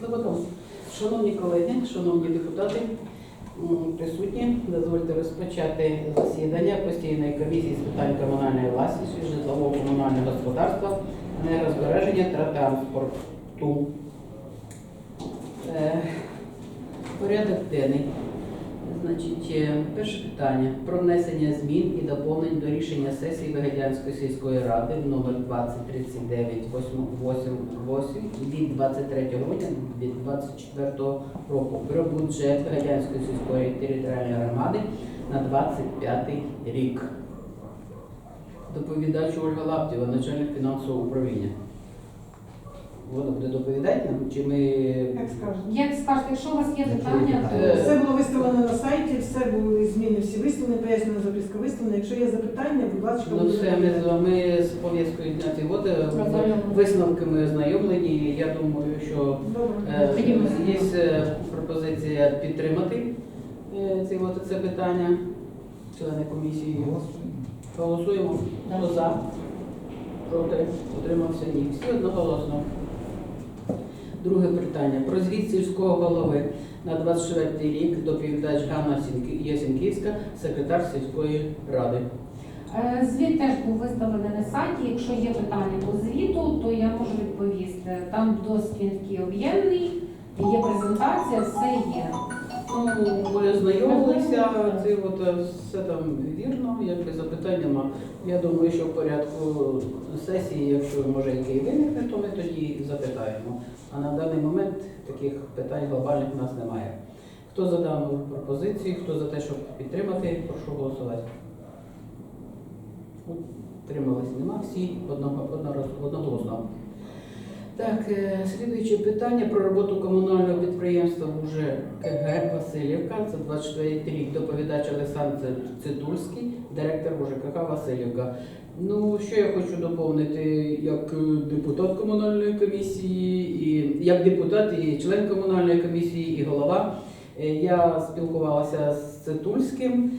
Забудова. Шановні колеги, шановні депутати, присутні, дозвольте розпочати засідання постійної комісії з питань комунальної власності, житлового комунального господарства, нерозбереження та транспорту. Е, Порядок денний. Значить, е, перше питання про внесення змін і доповнень до рішення сесії Вигадянської сільської ради номер 2039 8 від 23 грудня 2024 року про бюджет Вигадянської сільської територіальної громади на 25 рік. Доповідач Ольга Лаптєва, начальник фінансового управління. Вона буде доповідати нам, чи ми Як скажете. Як скажете, якщо у вас є питання, то Все було виставлено на сайті, все були зміни, всі виставлені, пояснена записка виставлена. Якщо є запитання, будь ласка, Ну все, ми з вами з пов'язкою дняти води, Ознайомлені. висновками ознайомлені. Я думаю, що е, є е, пропозиція підтримати е, ці от це питання. Члени комісії голосуємо. Хто за? Проти? Утримався ні. Всі одноголосно. Друге питання. Про звіт сільського голови на 24 рік доповідач Ганна Ясінківська, секретар сільської ради. е, звіт теж був виставлений на сайті. Якщо є питання по звіту, то я можу відповісти. Там досить такий об'ємний, є презентація, все є. Ну, ми ознайомилися, це от е, все там вірно, якби запитань нема. Я думаю, що в порядку сесії, якщо може який виникне, то ми тоді запитаємо. А на даний момент таких питань глобальних у нас немає. Хто за дану пропозицію, хто за те, щоб підтримати, прошу голосувати. Утримались нема, всі одного, однораз- одноголосно. Так, е, слідуюче питання про роботу комунального підприємства уже КГ Васильівка. Це 24 рік. Доповідач Олександр Цитульський, директор УЖКХ Васильівка. Ну, що я хочу доповнити як е, депутат комунальної комісії, і як депутат, і член комунальної комісії, і голова. Е, Я спілкувалася з Цитульським.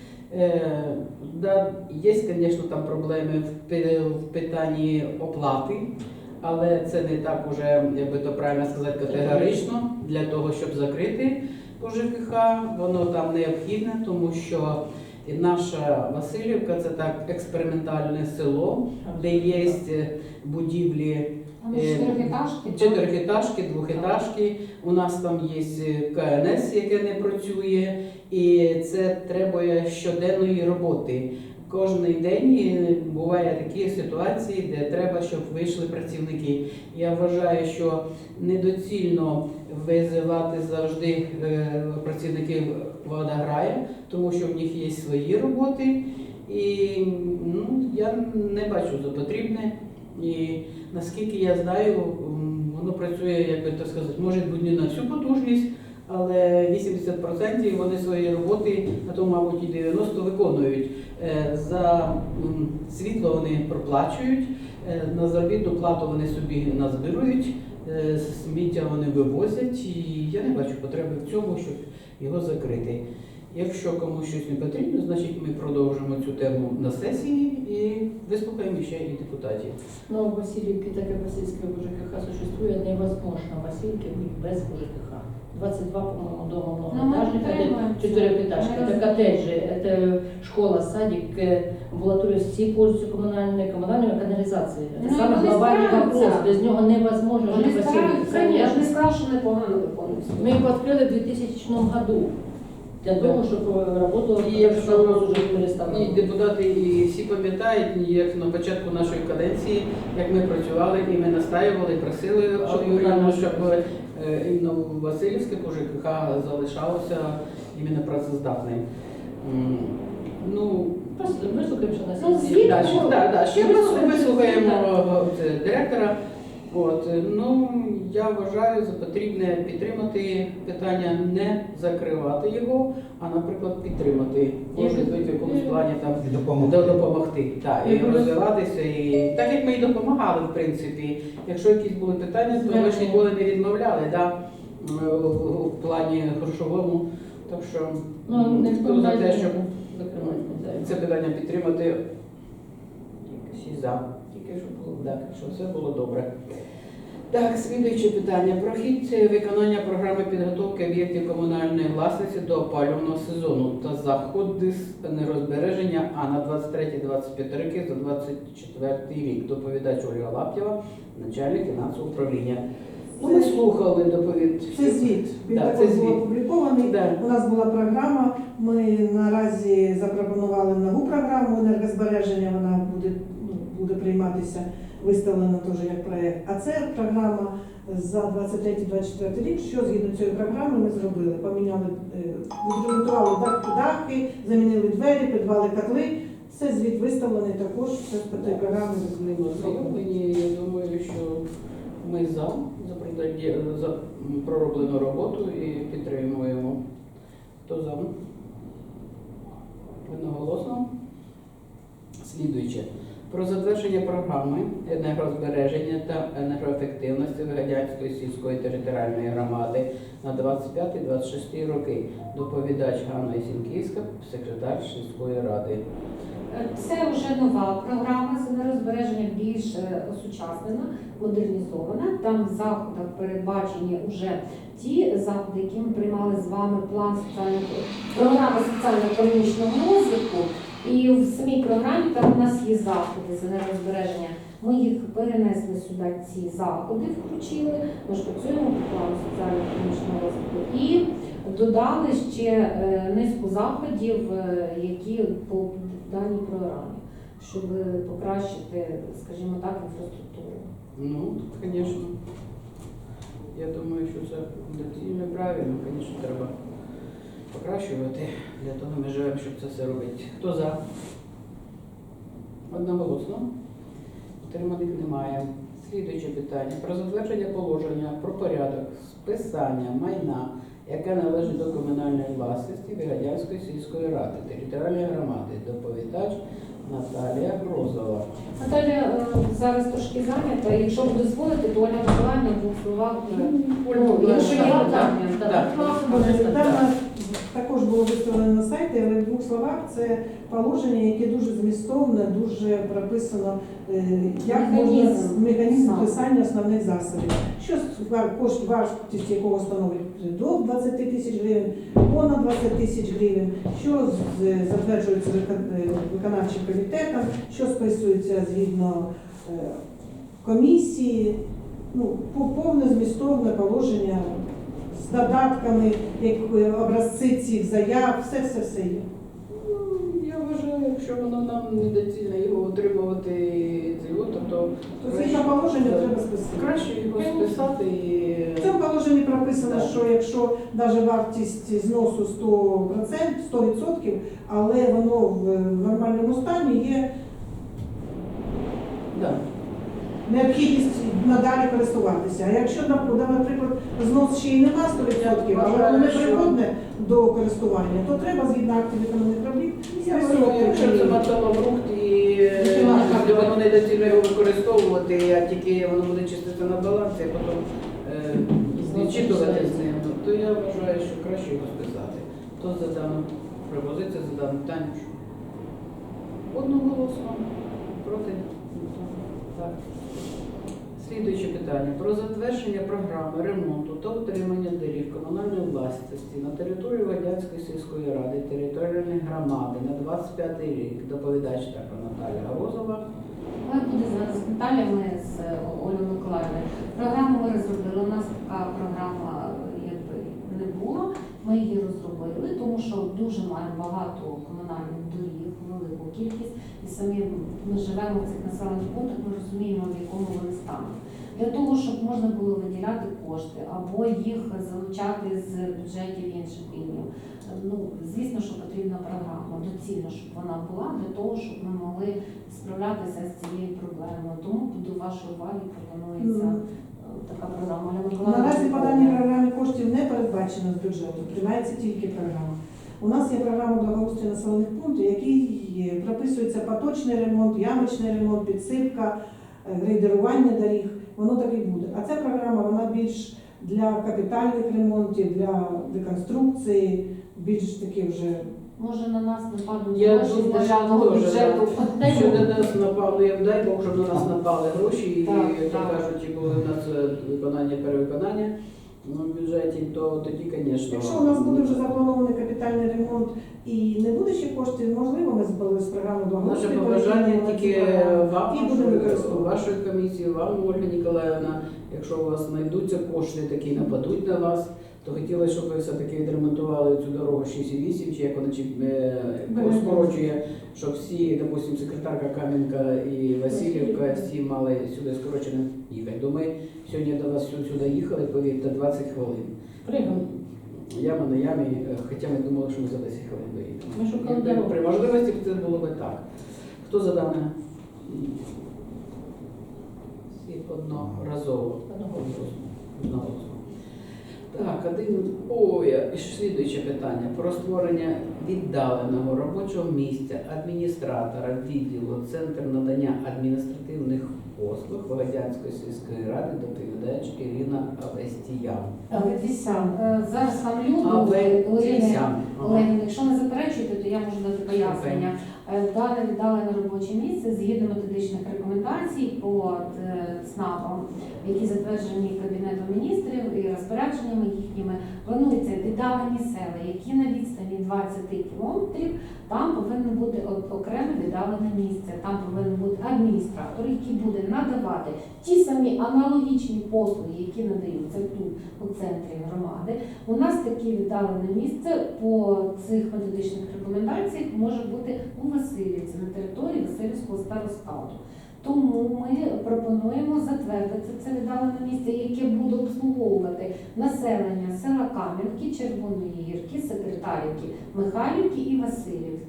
Да, є, звісно, там проблеми в питанні оплати але це не так уже, як би то правильно сказати, категорично для того, щоб закрити ПЖКХ. Воно там необхідне, тому що наша Васильівка це так експериментальне село, де є будівлі Там Е, чотирьохетажки, двохетажки. У нас там є КНС, яке не працює, і це треба щоденної роботи. Кожний день буває такі ситуації, де треба, щоб вийшли працівники. Я вважаю, що недоцільно визивати завжди е, працівників водограю, тому що в них є свої роботи, і ну, я не бачу за потрібне. І наскільки я знаю, воно працює, як би так сказати, може бути не на всю потужність, але 80% вони свої роботи, а то, мабуть, і 90% виконують. Е, За світло вони проплачують, е, на заробітну плату вони собі назбирують, е, сміття вони вивозять, і я не бачу потреби в цьому, щоб його закрити. Якщо комусь щось не потрібно, значить ми продовжимо цю тему на сесії і вислухаємо ще і депутатів. Но в Васильевке, так как Васильевское ЖКХ существует, невозможно в Васильевке без ЖКХ. 22, по-моему, дома Ну, мы многоэтажных, понимаем. это четырехэтажка, Мы это коттеджи, это школа, садик, э, амбулатория, все пользуются коммунальной, коммунальной канализацией. Это Ну, самый вони глобальный стараються. вопрос, без него невозможно Вони жить в Васильевке. стараються, я ж не Конечно. сказала, що непогано виконується. Мы его открыли в 2000 году. Для Да. того, чтобы работало, И потому якщо- что вопрос уже І переставлен. депутати і всі пам'ятають, як на початку нашої каденції, як ми працювали і ми настаювали, просили Щоб Е, іменно Васильівське КЖКХ залишалося іменно працездатним. Ну, Просто що что Ну, на звіт- сессии. да, ще, Вислухаємо. вислухаємо е, директора. От, е, ну, я вважаю за потрібне підтримати питання, не закривати його, а, наприклад, підтримати. Може бути в якомусь плані там І допомогти. допомогти. Так, і І розвиватися. І так як ми і допомагали, в принципі. Якщо якісь були питання, то ми ж ніколи не відмовляли, да, в в плані грошовому. Так що Ну, хто за те, щоб це питання підтримати, всі за. Тільки щоб було так, щоб все було добре. Так, слідуюче питання. Про хід виконання програми підготовки об'єктів комунальної власності до опалювального сезону та заходи з енергозбереження а на 23-25 роки за 24 рік. Доповідач Ольга Лаптєва, начальник фінансового управління. Ну, ми слухали доповідь. Це звіт. Він Да, також був опублікований. Да. У нас була програма. Ми наразі запропонували нову програму енергозбереження. Вона буде, буде прийматися, виставлена теж як проєкт. А це програма за 23-24 рік. Що згідно цієї програми ми зробили? Поміняли, е, відремонтували дахи, замінили двері, підвали котли. Це звіт виставлений також. Це з цієї програми З. Я думаю, що ми за, за пророблену роботу і підтримуємо. Хто за? Одноголосно. Слідуюче. Про затвердження програми енергозбереження та енергоефективності Вигадянської сільської територіальної громади на 25-26 роки. Доповідач Ганна Ісінківська, секретар сільської ради. Це вже нова програма з енергозбереження, більш е, осучаснена, модернізована. Там в заходах передбачені вже ті заходи, які ми приймали з вами план соціального програми соціально-економічного розвитку. І в самій програмі там у нас є заходи з енергозбереження. Ми їх перенесли сюди, ці заходи включили. Ми ж працюємо по плану соціально-економічного розвитку і додали ще е, низку заходів, е, які по даній програмі, щоб покращити, скажімо так, інфраструктуру. Ну, звісно. Я думаю, що це доцільно правильно, звісно, треба покращувати. Для того ми живемо, щоб це все робити. Хто за? Одноголосно. Утриманих немає. Слідуюче питання. Про затвердження положення про порядок списання майна, яке належить до комунальної власності Вигадянської сільської ради, територіальної громади. Доповідач Наталія Грозова. Наталя е, зараз трошки зайнята. Якщо ви дозволите, то Ольга Миколаївна в двох словах. е, Ну, якщо є Так, питання, також було виставлено на сайті, але в двох словах це положення, яке дуже змістовне, дуже прописано, е, як можна Механізм. списання основних засобів. Що кошт вартість якого становить до 20 тисяч гривень, понад 20 тисяч гривень, що затверджується е, виконавчим комітетом, що списується згідно е, комісії. Ну, по- повне змістовне положення з додатками, як е, образці цих заяв, все все все є. Ну, Я вважаю, якщо воно нам недоцільно його отримувати цього, то, то То згідно положення треба списати. краще його списати і В цьому положенні прописано, Так. що якщо навіть вартість зносу 100%, 100%, але воно в нормальному стані є да. необхідність надалі користуватися. А якщо, нап- наприклад, знос ще й нема 100%, але воно не пригодне до користування, то треба згідно актів виконаних робіт якщо це списувати. металобрухт і е, Так. буде воно його використовувати, а тільки воно буде чистити на балансі, а потім відчитувати з ним, то я вважаю, що краще його списати. Хто за дану пропозицію, за дану питання? Одноголосно. Проти? Так. Слідуюче питання про затвердження програми ремонту та утримання доріг комунальної власності на території Вадянської сільської ради територіальної громади на 25 рік. Доповідач така Наталя Грозова. Але буде зараз з деталями з Олею Миколаївною. Програму ми розробили. У нас така програма якби не була. Ми її розробили, тому що дуже маємо багато комунальних доріг, велику кількість, і самі ми живемо в цих населених пунктах, ми розуміємо, в якому вони стануть. Для того, щоб можна було виділяти кошти або їх залучати з бюджетів інших рівнів. Ну, звісно, що потрібна програма, доцільно, щоб вона була для того, щоб ми могли справлятися з цією проблемою. Тому до вашої уваги пропонується така програма. Наразі по доповнить. даній програмі коштів не передбачено з бюджету, приймається тільки програма. У нас є програма благоустрою населених пунктів, в якій прописується поточний ремонт, ямочний ремонт, підсипка, е, грейдерування доріг. Воно так і буде. А ця програма вона більш для капітальних ремонтів, для реконструкції, більш такі вже Може на нас нападуть Я гроші з думаю, державного теж, бюджету. Що Бог. на нас напали, як дай Бог, щоб на нас напали гроші, і Так, як так. кажуть, і коли у нас е, виконання перевиконання ну, в бюджеті, то тоді, звісно. Якщо у нас буде вже запланований капітальний ремонт і не буде ще коштів, можливо, ми з з програми Наше благоустрою побажання перейдемо тільки вам, І будемо використовувати. вашої комісії, вам, Ольга Ніколаївна, якщо у вас знайдуться кошти, такі нападуть на вас, то хотілося, щоб ви все-таки відремонтували цю дорогу 6,8, чи як вона чи е, скорочує, щоб всі, допустим, секретарка Кам'янка і Васильівка, всі мали сюди скорочено їхати. Бо ми сьогодні до вас сюди їхали, повірте, 20 хвилин. Пригом. Яма на ямі, е, хоча ми думали, що ми за 10 хвилин доїдемо. Ми шукали дорогу. При можливості це було би так. Хто за дане? Всі одноразово. Одноголосно. Одноголосно. Так, один. Ой, і слідуюче питання про створення віддаленого робочого місця адміністратора відділу Центр надання адміністративних послуг Володянської сільської ради доповідач Ірина Авестіян. Аведісян. Е, Зараз вам Авестіян. Олегівна, якщо не заперечуєте, то я можу дати пояснення. Е, Дане віддалене робоче місце згідно методичних рекомендацій по е, ЦНАПам, які затверджені Кабінетом міністрів і розпорядженнями їхніми, планується віддалені села, які на відстані 20 кілометрів, там повинно бути окреме віддалене місце. Там повинен бути адміністратор, який буде надавати ті самі аналогічні послуги, які надаються тут у центрі громади. У нас таке віддалене місце по цих методичних рекомендаціях може бути у Васильівці на території Васильівського старостату. Тому ми пропонуємо затвердити це віддалене місце, яке буде обслуговувати населення села Кам'янки, Червоної Гірки, Секретарівки, Михайлівки і Васильівки.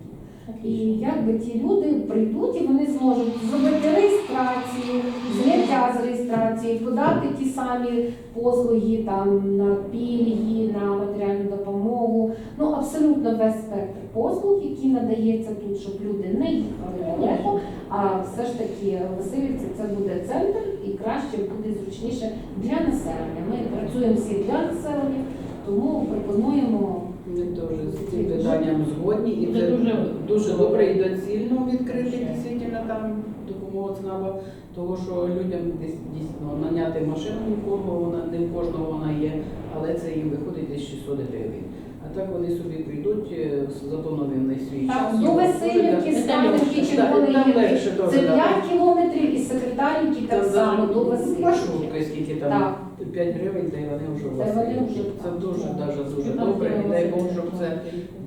І якби ті люди прийдуть і вони зможуть зробити реєстрацію, зняття з реєстрації, подати ті самі послуги там на пільги, на матеріальну допомогу. Ну абсолютно весь спектр послуг, які надається тут, щоб люди не їхали далеко. А все ж таки Васильівці це буде центр і краще буде зручніше для населення. Ми працюємо всі для населення, тому пропонуємо. Ми теж з цим питанням згодні, і Це дуже- дуже добре і доцільно відкрити дійсно там допомогу ЦНАПа, тому що людям десь дійсно наняти машину не в кожного вона не в кожного вона є, але це їм виходить десь 600 гривень. Так вони собі прийдуть е, з запланований свій час. до Васильівки, Кам'янки, Червоної Це 5 кілометрів із секретарівки так само до Васильівки. Маршрутка, скільки там 5 гривень, та й вони вже у Та й вас. вони є. вже Це дуже, даже дуже добре. І дай Бог, щоб це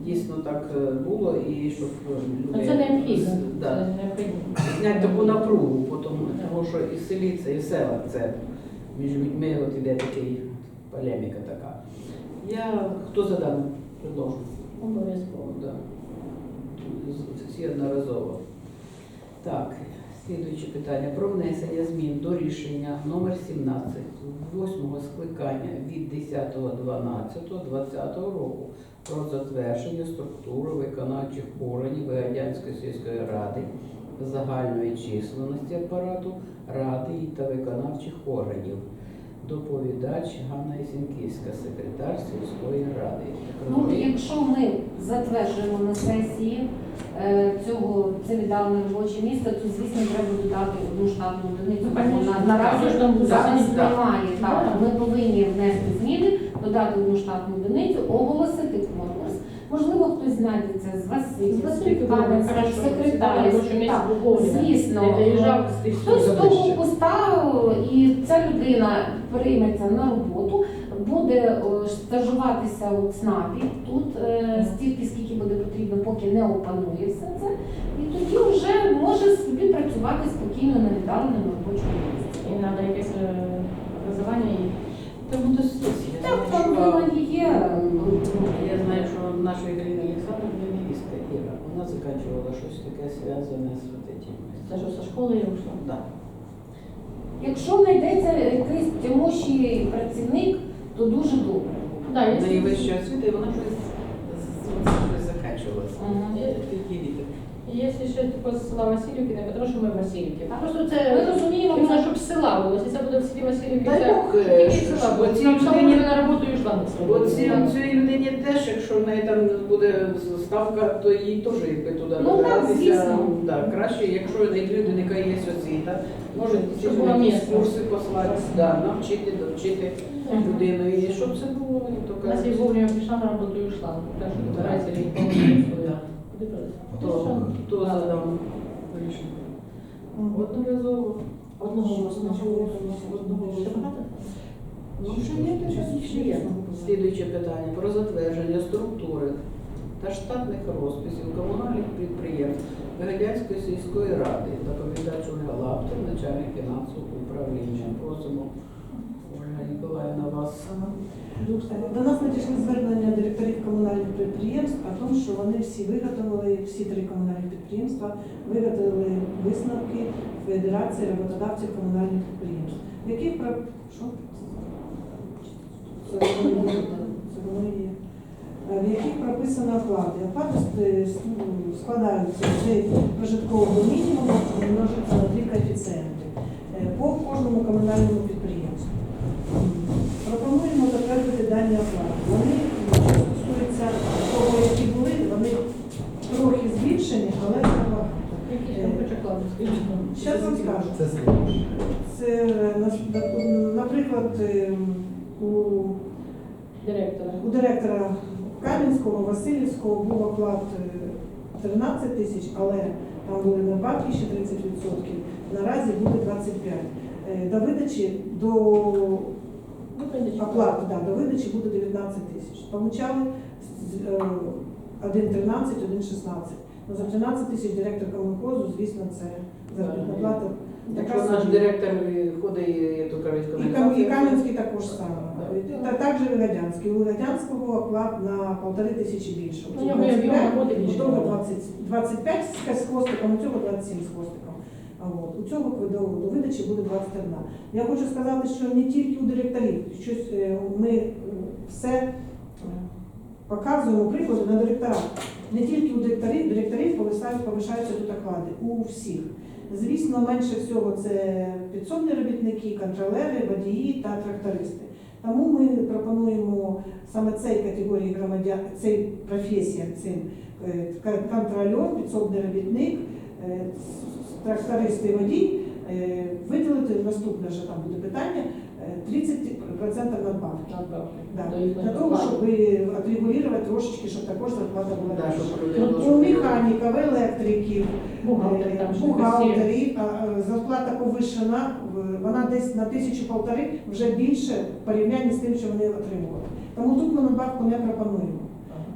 дійсно так е, було і щоб е, Ну, люди Це необхідно. Да. Зняти таку напругу, тому, що і в селі це, і в селах це між людьми от іде такий полеміка така. Я хто задам предложу? Обов'язково. Да. Всі одноразово. Так, слідуюче питання про внесення змін до рішення номер 17 восьмого скликання від 10.12.2020 року про затвердження структури виконавчих органів Вигадянської сільської ради загальної численності апарату ради та виконавчих органів. Доповідач Ганна Ісінківська, секретар сільської ради. Ну, якщо ми затверджуємо на сесії е, цього це віддалене робоче місце, то звісно треба додати одну штатну одиницю. Бо Наразі ж там зараз немає. Ми повинні внести зміни, додати одну штатну одиницю, оголосити. Можливо, хтось знайдеться з З секретарів. Робоче місце Так, Буковина. звісно. З Хтось з того поста, і ця людина прийметься на роботу, буде стажуватися у ЦНАПі тут е, стільки, скільки буде потрібно, поки не опанує все це. І тоді вже може собі працювати спокійно на віддаленому робочому місці. І треба якесь е, образування Це буде сесія. Так, Я там знаю, вона є. Я знаю, що наша Ірина Олександровна невістка Іра, вона закінчувала щось таке зв'язане з этим. це що зі школи я вийшла. Да. Якщо знайдеться якийсь тимощий працівник, то дуже добре. Да, неї є. освіта, і вона щось закінчувалася. Мгм. Діти. Якщо ще типу з села Васильівки, не тому що ми Васильівки. Так. Просто це Ми розуміємо, іменно це щоб з села було. Якщо це буде в селі Васильівки, це тільки е, з села. Бо ці Нам людині- на роботу і йшла на Бо ці, цій людині теж, якщо в неї там буде ставка, то їй теж якби туди Ну, так, добиратися. звісно. Да, краще, якщо в людини яка є освіта, може Щоб було якісь місце. курси послати, да, навчити, довчити людину. І щоб це було, як то У нас кажуть, є вовремя прийшла на роботу і ушла. Так що повного Куди хто, хто задав рішення. Одноразово. Одного Ще багато? Ну, ще є, ще- ще є. Слідуюче питання про затвердження структури та штатних розписів комунальних підприємств Вигадянської сільської ради. Доповідач Ольга Лаптер, начальник фінансового управління. Просимо, Ольга Ніколаївна, вас. До нас надійшли звернення директорів комунальних підприємств о тому, що вони всі виготовили, всі три комунальні підприємства виготовили висновки Федерації роботодавців комунальних підприємств, в яких про що? Е, в яких прописано оплати. Оплати е, ну, складаються з прожиткового мінімуму, множиться на три коефіцієнти е, по кожному комунальному підприємству. Пропонуємо затвердити дані оплати. Вони, що стосуються того, які були, вони трохи збільшені, але не багато. Якісь там почекали, скажіть. Зараз вам скажу. Це. Це, наприклад, е, у, Директора. у директора Кам'янського, Васильівського був оклад е, 13 тисяч, але там були надбавки ще 30%. Наразі буде 25. Е, До видачі до. Оплата, да, до видачі буде 19 тисяч. Получали 1,13, 1,16. Ну, за 13 тисяч директор комунхозу, звісно, це заробітна Так. плата. Якщо Така наш собі. директор ходить, як то кажуть, І, Кам- і Кам'янський також саме. Та також і Вигадянський. У Вигадянського оклад на полтори тисячі більше. Ну, його об'єм роботи більше. У того 20, 25 з з хвостиком, у цього 27 з хвостиком. А от, у цього до, до видачі буде 21. Я хочу сказати, що не тільки у директорів. Щось е, ми е, все показуємо приклади на директора. Не тільки у директорів, директорів повишаються тут оклади, у всіх. Звісно, менше всього це підсобні робітники, контролери, водії та трактористи. Тому ми пропонуємо саме цей категорії громадян, цей професія, цим е, контрольор, підсобний робітник, е, трактористи водій е, виділити наступне вже там буде питання 30 процента надбавки. Надбавки. Да. То Для того, щоб пропали. отрегулювати трошечки, щоб також ну, э, зарплата була Да, більша. щоб люди У механіків, електриків, бухгалтерів, зарплата повишена, вона десь на тисячу полтори вже більше в порівнянні з тим, що вони отримували. Тому тут ми надбавку не пропонуємо.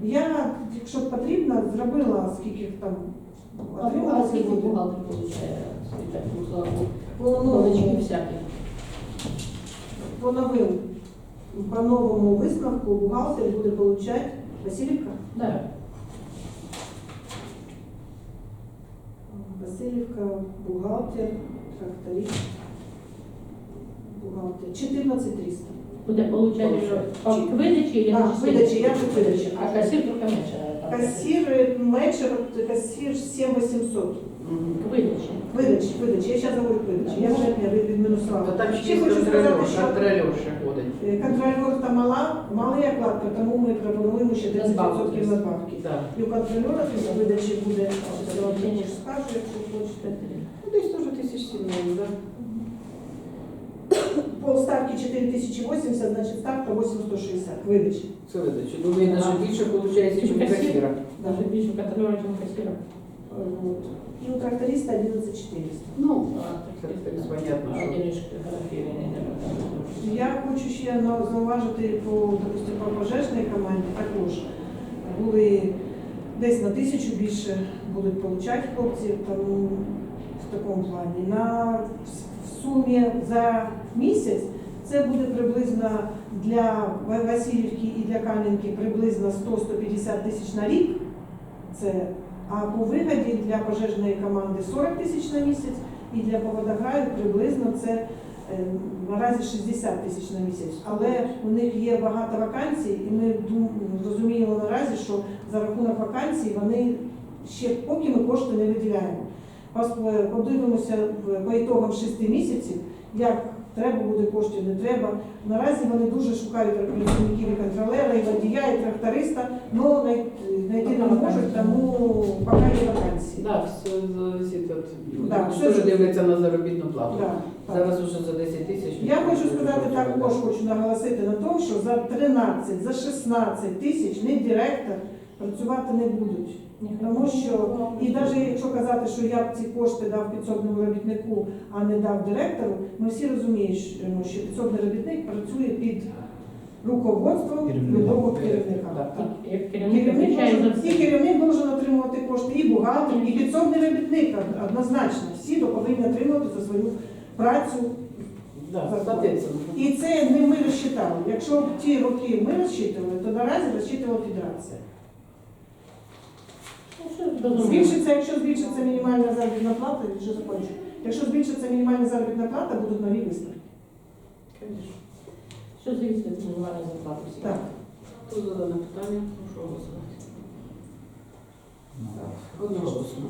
Я, якщо потрібно, зробила скільки там А отримала скільки сьогодні. получає з бюджету, ну, слава Богу. Ну, Новичків всяких по новим, по новому висновку бухгалтер буде получати Васильівка. Да. Васильівка, бухгалтер, тракторист, бухгалтер. 14 300. Буде получати вже по видачі і А, видачі, я вже видачі. А касір трохи менше. там. Кассир е, менше, от кассир 7800. Видачі. Видачі, видачі. Я зараз говорю видачі. Я вже я від- То там ще хочу сказати, що контролер ще ходить. е, та мала, малий оклад, тому ми пропонуємо ще 30% надбавки. Так. І у контролера після видачі буде, я теж скажу, якщо хочете. Ну, десь теж тисяч сімей, так. По ставці 4080, значить ставка 8160. Видачі. Це видачі. Ну, видно, що більше виходить, ніж у касіра. Навіть більше контролера, ніж касіра. Е, от. І у тракториста 11400. Ну, А, понятно, що. треба. Я хочу ще зауважити по, допустим, по пожежній команді також були десь на тисячу більше будуть получати хлопці, тому в такому плані. На в сумі за місяць це буде приблизно для Васильівки і для Кам'янки приблизно 100-150 тисяч на рік. Це а по вигоді для пожежної команди 40 тисяч на місяць, і для поводограю приблизно це е, наразі 60 тисяч на місяць. Але у них є багато вакансій, і ми розуміємо наразі, що за рахунок вакансій вони ще поки ми кошти не виділяємо. Пос- Подивимося по ітогам 6 місяців, як треба буде коштів, не треба. Наразі вони дуже шукають працівників і контролерів. вистачає тракториста, але знайти не можуть, тому поки є вакансії. Да, все залежить від... Да, все ж дивиться на заробітну плату? Да, так. Зараз уже за 10 тисяч. Я хочу сказати також, хочу наголосити на тому, що за 13, за 16 тисяч не директор працювати не будуть. Тому що, і навіть якщо казати, що я б ці кошти дав підсобному робітнику, а не дав директору, ми всі розуміємо, що підсобний робітник працює під руководством любого керівника. І керівник може отримувати кошти, і бухгалтер, і підсобний робітник однозначно. Всі повинні отримувати за свою працю. Да. І це не ми розчитали. Якщо б ті роки ми розчитували, то наразі розчитувала федерація. Ну. Збільшиться, якщо збільшиться мінімальна заробітна плата, я вже закончу. Якщо збільшиться мінімальна заробітна плата, будуть нові виставки. Що мінімальної зарплати всіх? Так. Хто задане питання? Прошу голосувати. Одноголосно.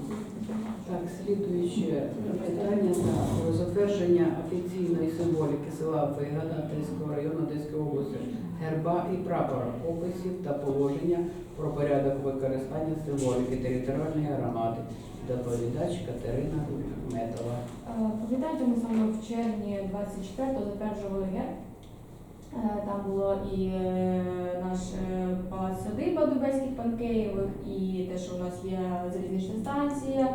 Так, слідуюче питання про затвердження офіційної символіки села Вигада Одеського району Одеської області, герба і прапора, описів та положення про порядок використання символіки територіальної громади. Доповідач Катерина Метова. Е, Пам'ятаєте, ми саме в червні 24-го затверджували герб. Е, Там було і е, наш палац садиба Дубецьких Панкеєвих, і те, що у нас є залізнична станція.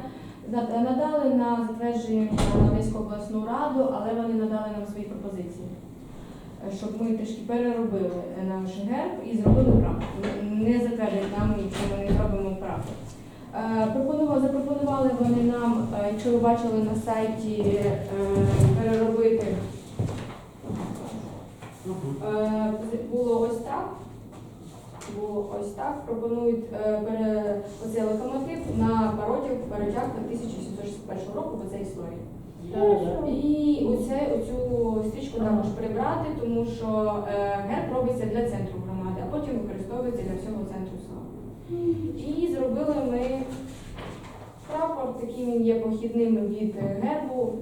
Надали на затвердження на Одеську обласну раду, але вони надали нам свої пропозиції, щоб ми трішки переробили е, наш герб і зробили прапор. Не затвердять нам, якщо ми не зробимо прапор. Е, пропонували, запропонували вони нам, е, якщо ви бачили на сайті, е, переробити. Е, Було ось так. Було ось так. Пропонують е, оцей локомотив на пародію перетягти 1761 року, бо це історія. І оце, оцю стрічку також прибрати, тому що е, герб робиться для центру громади, а потім використовується для всього центру села. І зробили ми прапор, такий він є похідним від е, гербу.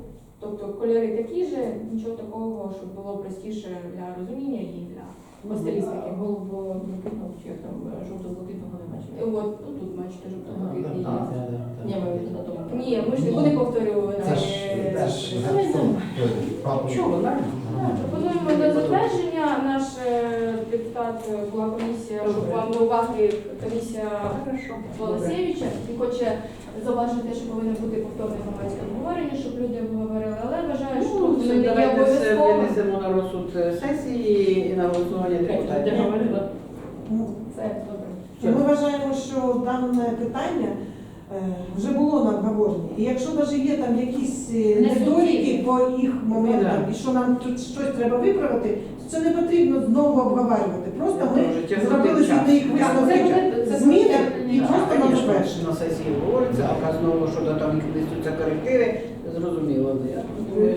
Тобто кольори такі ж, нічого такого, щоб було простіше для розуміння і для стилістики. Голубо-блакитного чи там е, жовто-блакитного не. От ну, тут бачите. Є. так, так. Ні, ми від на. Ні, ми ж не будемо повторювати. Це ж це ж. Чого, нормально? Так, Пропонуємо до затвердження. Наш е, депутат е, була комісія, щоб вам уваги комісія. Волосєвича і хоче зауважити, що повинно бути повторне громадське обговорення, щоб люди обговорили, але вважаю, що Ну, воно не є давайте все винесемо на розсуд е, сесії і на голосування депутатів. Ну, Це. І ми вважаємо, що дане питання е, вже було на обговоренні. І якщо навіть є там якісь е, недоліки по їх моментам, і що нам тут щось треба виправити, то це не потрібно знову обговорювати. Просто ми зробили згідно їх висновки зміни і просто на Звісно, затвердження. на сесії говориться, а знову, що до там внесуться корективи, зрозуміло.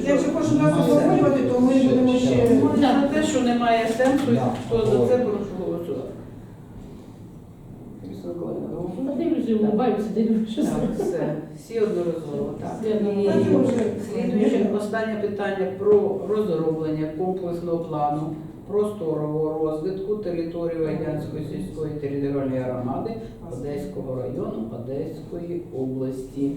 Якщо кожен раз обговорювати, то ми будемо ще. Те, що немає сенсу, хто за це прошу голосувати. Лариса Миколаївна, ви голосуєте? Ну, Дивлюся, улыбаюся, дивлюся. Так, все. Всі одноразово. Так. Всі одноразово. І слідуюче останнє питання про розроблення комплексного плану просторового розвитку території Вайдянської сільської територіальної громади Одеського району Одеської області.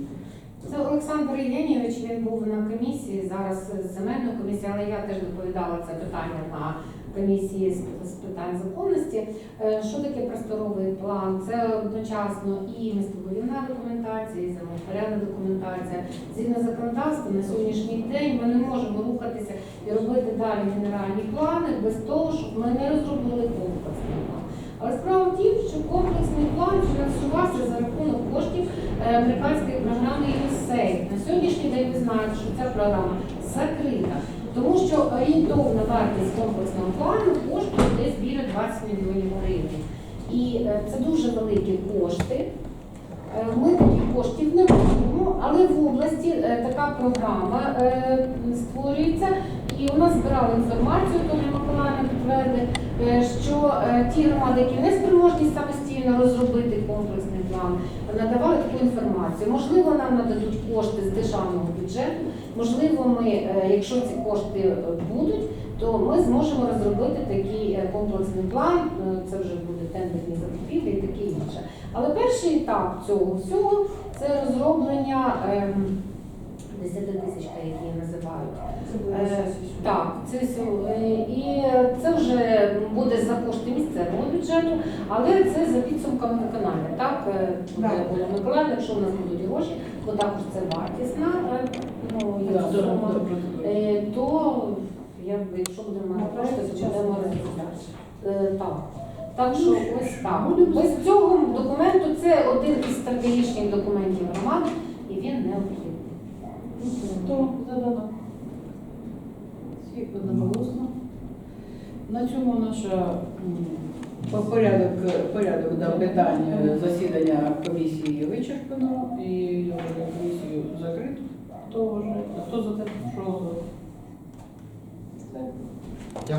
Це Олександр Євгенійович, він був на комісії, зараз з земельної комісії, але я теж доповідала це питання на комісії з, питань законності. Е, Що таке просторовий план? Це одночасно і містобудівна документація, і землепорядна документація. Згідно законодавства на сьогоднішній день ми не можемо рухатися і робити далі генеральні плани без того, щоб ми не розробили комплексний план. Але справа в тім, що комплексний план фінансувався за рахунок коштів е, американської програми USAID. На сьогоднішній день ви знаєте, що ця програма закрита, тому що орієнтовна вартість комплексного плану коштує десь біля 20 мільйонів гривень. І е, це дуже великі кошти. Е, Ми таких коштів не маємо, але в області е, така програма створюється. І у нас збирали інформацію, Тоня Миколаївна підтвердить, е, що ті громади, які не спроможні самостійно розробити комплексний план, надавали таку інформацію. Можливо, нам нададуть кошти з державного бюджету, можливо, ми, е, якщо ці кошти е, будуть, то ми зможемо розробити такий е, комплексний план. Це вже буде тендерні закупівлі і таке інше. Але перший етап цього всього це розроблення ем, 10 тисячка, які називають. Це буде Е. Так, це сю- е, і це вже буде за кошти місцевого бюджету, але це за підсумками виконання. Так, е. Оля Миколаївна, якщо в нас будуть гроші, бо також це вартісна е, ну, сума, то я, якщо будемо мати кошти, то будемо. Е, Так. Так що ось так. Без цього документу це один із стратегічних документів громади. То задано. Всі одноголосно. На цьому наша порядок, порядок да, питань е, засідання комісії вичерпано і комісію закрито. хто вже хто за те, що Дякую.